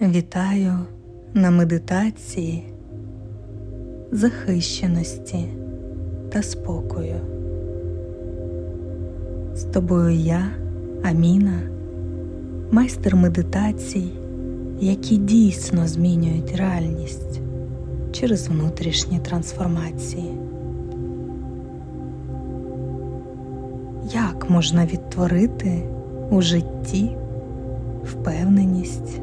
Вітаю на медитації захищеності та спокою. З тобою я, Аміна, майстер медитацій, які дійсно змінюють реальність через внутрішні трансформації. Як можна відтворити у житті впевненість,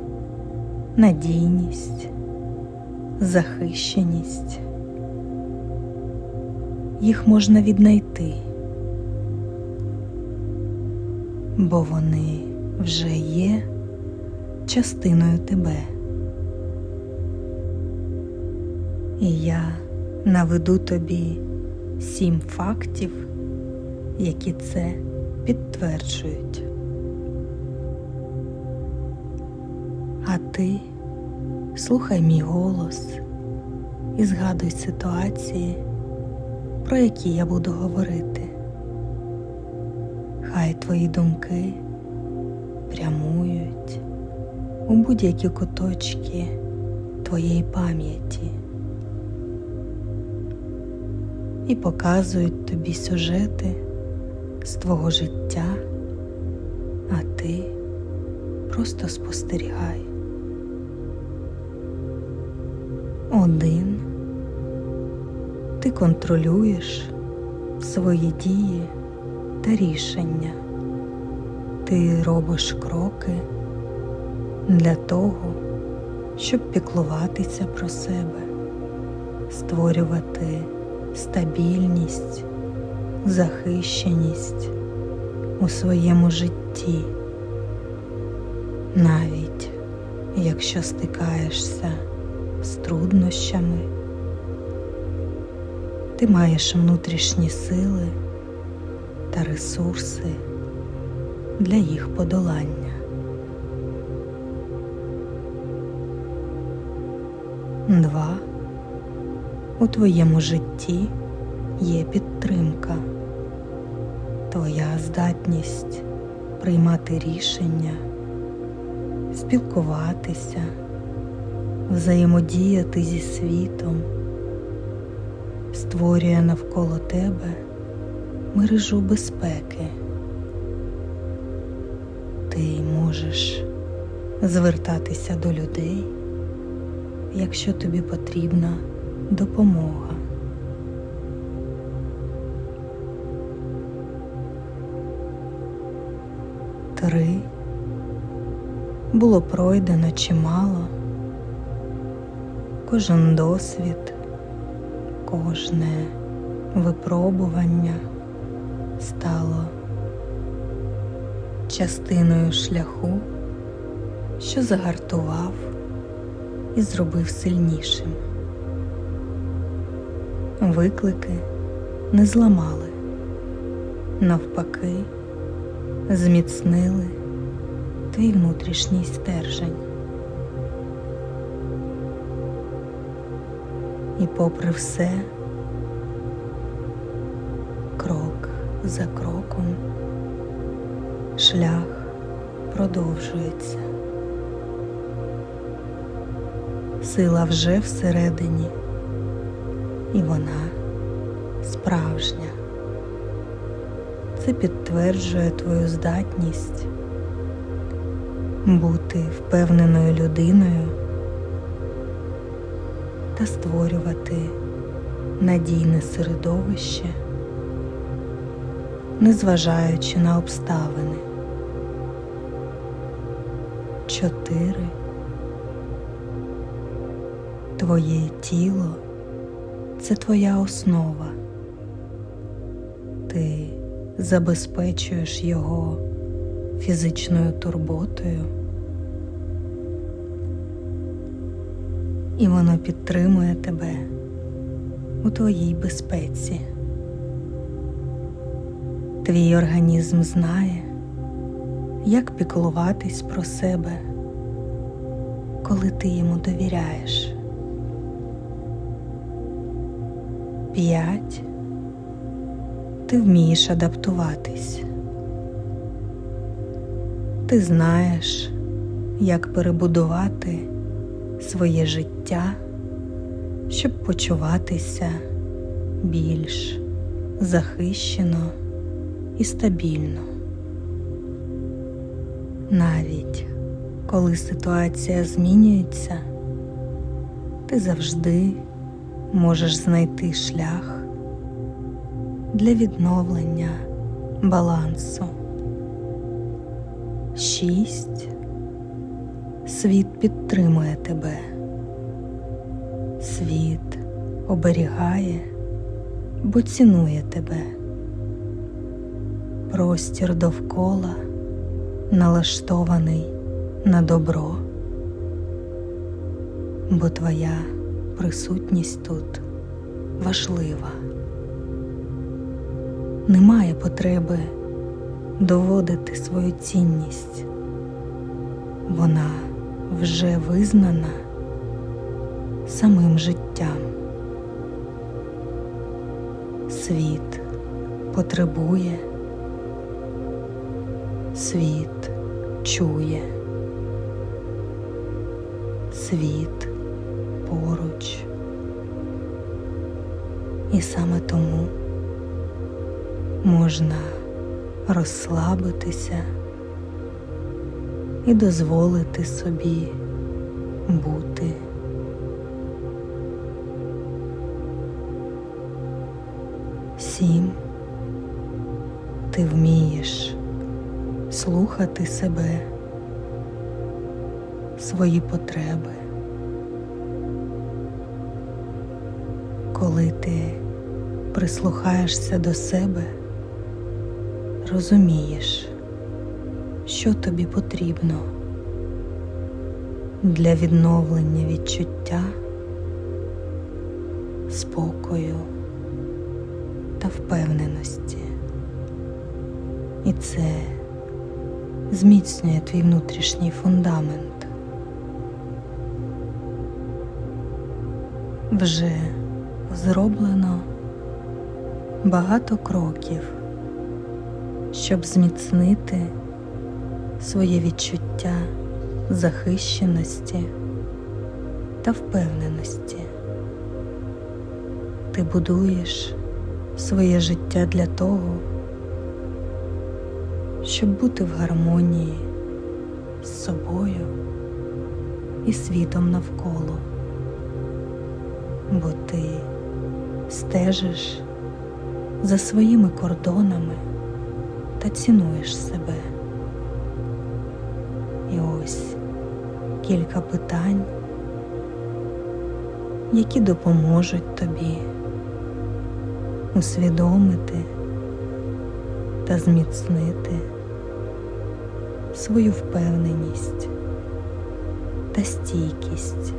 надійність, захищеність? Їх можна віднайти, бо вони вже є частиною тебе. І я наведу тобі сім фактів, які це підтверджують. А ти слухай мій голос і згадуй ситуації, про які я буду говорити. Хай твої думки прямують у будь-які куточки твоєї пам'яті і показують тобі сюжети з твого життя, а ти просто спостерігай. Один ти контролюєш свої дії та рішення. Ти робиш кроки для того, щоб піклуватися про себе, створювати стабільність, захищеність у своєму житті, навіть якщо стикаєшся з труднощами, ти маєш внутрішні сили та ресурси для їх подолання. Два. У твоєму житті є підтримка, твоя здатність приймати рішення, спілкуватися, взаємодіяти зі світом, створює навколо тебе мережу безпеки. Ти можеш звертатися до людей, якщо тобі потрібна допомога. Три було пройдено чимало, кожен досвід, кожне випробування стало частиною шляху, що загартував і зробив сильнішим. Виклики не зламали, навпаки, зміцнили твій внутрішній стержень. І попри все, крок за кроком шлях продовжується. Сила вже всередині, і вона справжня. Це підтверджує твою здатність бути впевненою людиною та створювати надійне середовище, незважаючи на обставини. Чотири. Твоє тіло це твоя основа. Ти забезпечуєш його фізичною турботою, і воно підтримує тебе у твоїй безпеці. Твій організм знає, як піклуватись про себе, коли ти йому довіряєш. П'ять. Ти вмієш адаптуватись. Ти знаєш, як перебудувати своє життя, щоб почуватися більш захищено і стабільно. Навіть коли ситуація змінюється, ти завжди можеш знайти шлях для відновлення балансу. Шість. Світ підтримує тебе. Світ оберігає, бо цінує тебе. Простір довкола налаштований на добро, бо твоя присутність тут важлива. Немає потреби доводити свою цінність. Вона вже визнана самим життям. Світ потребує, світ чує, світ поруч. І саме тому можна розслабитися і дозволити собі бути. Сім. Ти вмієш слухати себе, свої потреби. Коли ти прислухаєшся до себе, розумієш, що тобі потрібно для відновлення відчуття, спокою та впевненості. І це зміцнює твій внутрішній фундамент. Вже зроблено багато кроків, щоб зміцнити своє відчуття захищеності та впевненості. Ти будуєш своє життя для того, щоб бути в гармонії з собою і світом навколо, бо ти стежиш за своїми кордонами та цінуєш себе. Ось кілька питань, які допоможуть тобі усвідомити та зміцнити свою впевненість та стійкість,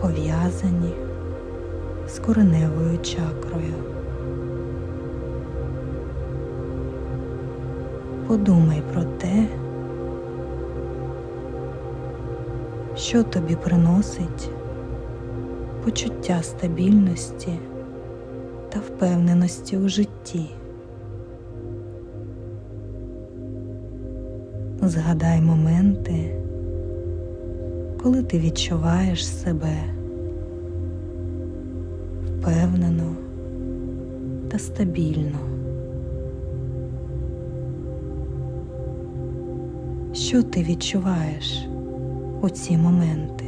пов'язані з кореневою чакрою. Подумай про те, що тобі приносить почуття стабільності та впевненості у житті. Згадай моменти, коли ти відчуваєш себе впевнено та стабільно. Що ти відчуваєш у ці моменти?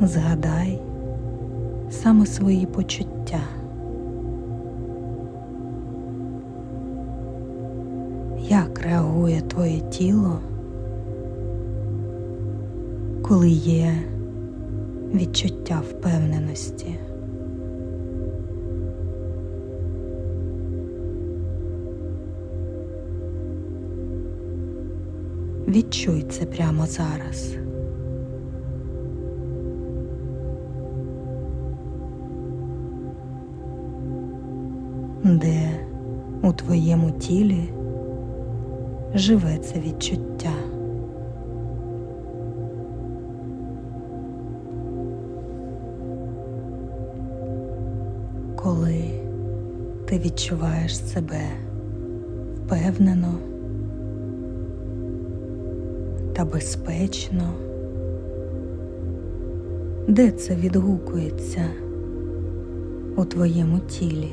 Згадай саме свої почуття. Як реагує твоє тіло, коли є відчуття впевненості? Відчуй це прямо зараз. Де у твоєму тілі живе це відчуття? Коли ти відчуваєш себе впевнено та безпечно. Де це відгукується у твоєму тілі?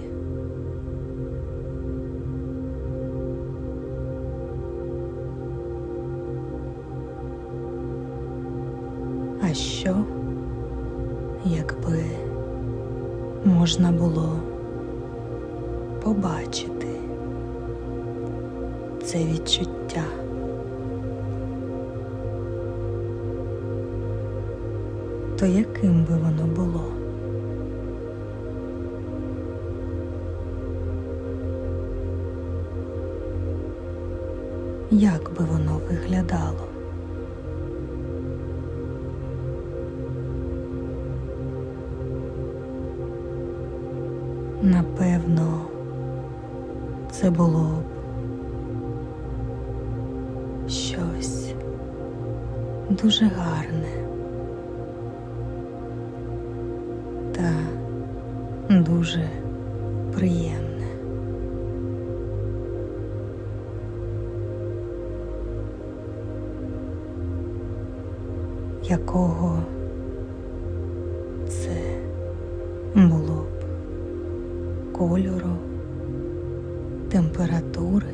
А що, якби можна було побачити це відчуття? То яким би воно було? Як би воно виглядало? Напевно, це було б щось дуже гарне дуже приємне. Якого це було б кольору, температури.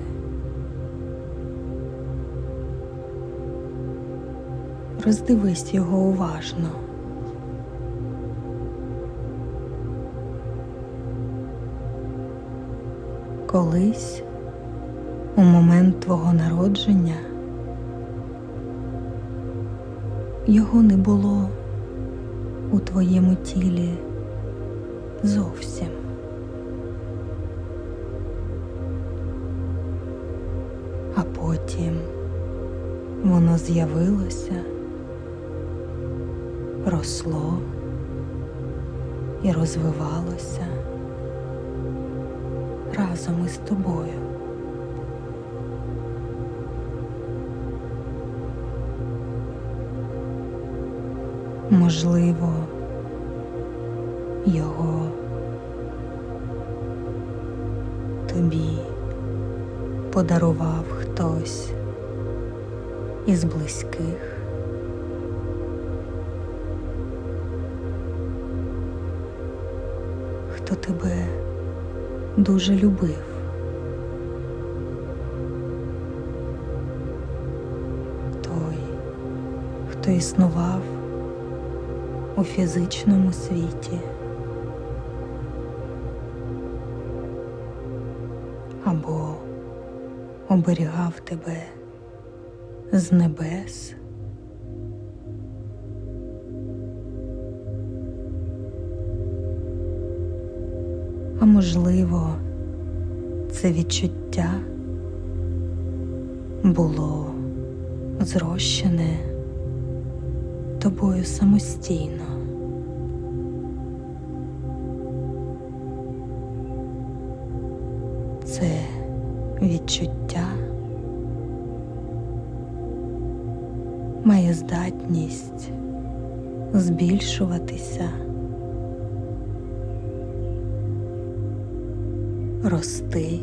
Роздивись його уважно. Колись у момент твого народження його не було у твоєму тілі зовсім. А потім воно з'явилося, росло і розвивалося разом із тобою. Можливо, його тобі подарував хтось із близьких. Хто тебе дуже любив. Той, хто існував у фізичному світі. Або оберігав тебе з небес. А можливо, це відчуття було зрощене тобою самостійно. Це відчуття має здатність збільшуватися, рости,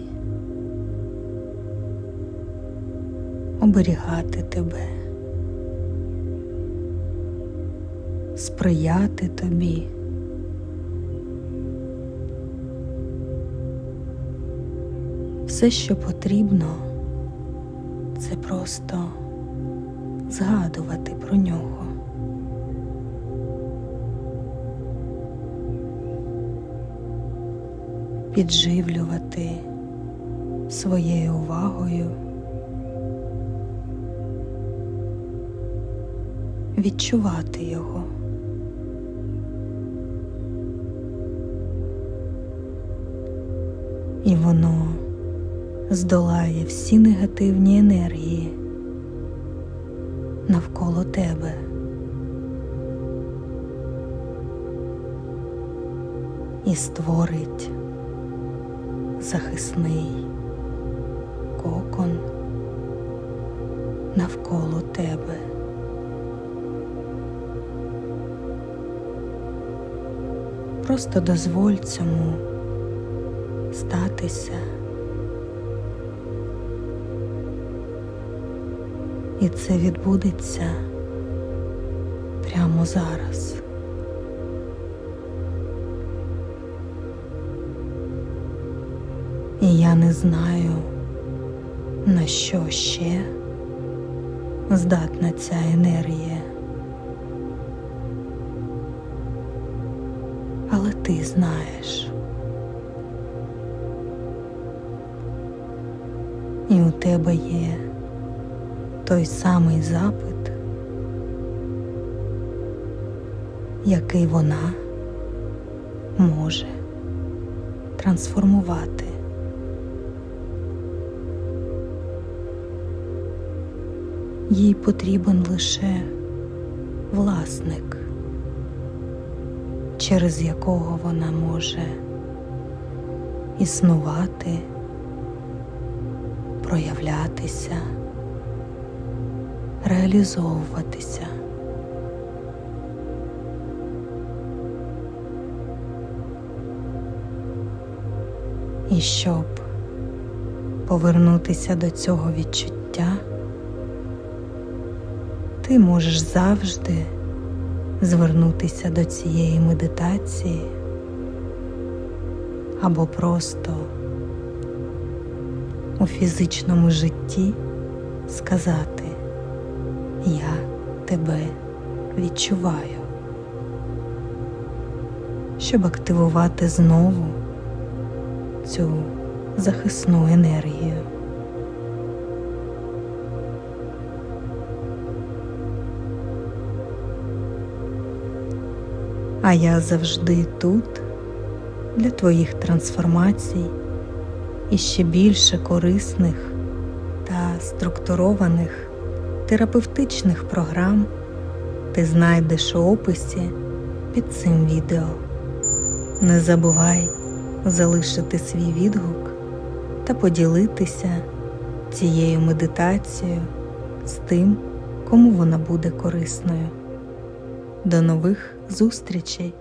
оберігати тебе, сприяти тобі. Все, що потрібно, це просто згадувати про нього. Підживлювати своєю увагою, відчувати його. І воно здолає всі негативні енергії навколо тебе. І створить захисний кокон навколо тебе. Просто дозволь цьому статися. І це відбудеться прямо зараз. І я не знаю, на що ще здатна ця енергія. Але ти знаєш. І у тебе є той самий запит, який вона може трансформувати. Їй потрібен лише власник, через якого вона може існувати, проявлятися, реалізовуватися. І щоб повернутися до цього відчуття, ти можеш завжди звернутися до цієї медитації або просто у фізичному житті сказати Я тебе відчуваю, щоб активувати знову цю захисну енергію. А я завжди тут для твоїх трансформацій і ще більше корисних та структурованих терапевтичних програм ти знайдеш у описі під цим відео. Не забувай залишити свій відгук та поділитися цією медитацією з тим, кому вона буде корисною. До нових зустрічей!